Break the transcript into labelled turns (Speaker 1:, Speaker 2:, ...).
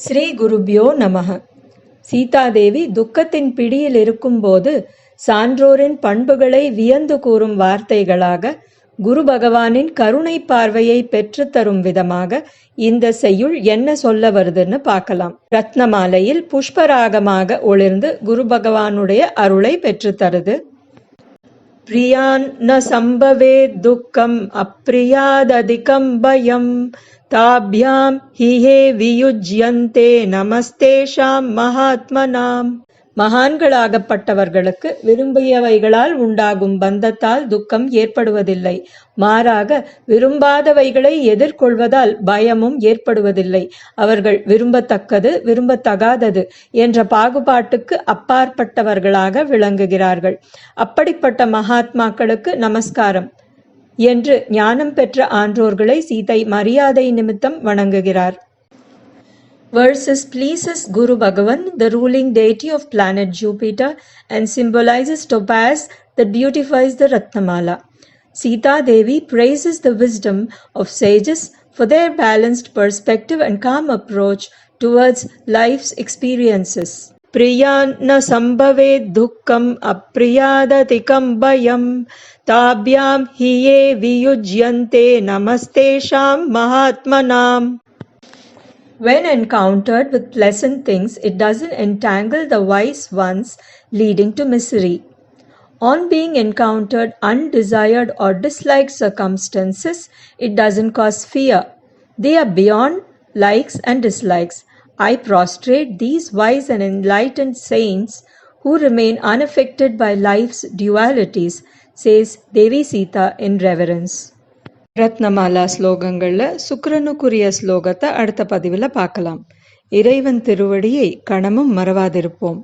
Speaker 1: ஸ்ரீ குருபியோ நமக சீதாதேவி துக்கத்தின் பிடியில் இருக்கும்போது சான்றோரின் பண்புகளை வியந்து கூறும் வார்த்தைகளாக குரு பகவானின் கருணை பார்வையை பெற்றுத் தரும் விதமாக இந்த செய்யுள் என்ன சொல்ல வருதுன்னு பார்க்கலாம். ரத்னமாலையில் புஷ்பராகமாக ஒளிர்ந்து குரு பகவானுடைய அருளை பெற்றுத்தருது प्रियान् न सम्भवेद् दुःखम् अप्रियादधिकम् भयम्। ताभ्याम् हि हे वियुज्यन्ते नमस्तेषाम् महात्मनाम्। மகான்களாகப்பட்டவர்களுக்கு விரும்பியவைகளால் உண்டாகும் பந்தத்தால் துக்கம் ஏற்படுவதில்லை. மாறாக விரும்பாதவைகளை எதிர்கொள்வதால் பயமும் ஏற்படுவதில்லை. அவர்கள் விரும்பத்தக்கது விரும்பத்தகாதது என்ற பாகுபாட்டுக்கு அப்பாற்பட்டவர்களாக விளங்குகிறார்கள். அப்படிப்பட்ட மகாத்மாக்களுக்கு நமஸ்காரம். என்று ஞானம் பெற்ற ஆன்றோர்களை சீதை மரியாதை நிமித்தம் வணங்குகிறார். Verses pleases Guru Bhagavan, the ruling deity of planet Jupiter, and symbolizes topaz that beautifies the Ratnamala. Sita Devi praises the wisdom of sages for their balanced perspective and calm approach towards life's experiences. प्रियान् न सम्भवेत् दुःखम् अप्रियादतिकं भयं ताभ्यां हि ये वियुज्यन्ते नमस्तेषां महात्मनाम् When encountered with pleasant things, it doesn't entangle the wise ones, leading to misery. On being encountered undesired or disliked circumstances, it doesn't cause fear. They are beyond likes and dislikes. I prostrate these wise and enlightened saints who remain unaffected by life's dualities, says Devi Sita in reverence. Ratnamala ஸ்லோகங்களில் சுக்கரனுக்குரிய ஸ்லோகத்தை அடுத்த பதிவில் பார்க்கலாம். இறைவன் திருவடியை கணமும் மறவாதிருப்போம்.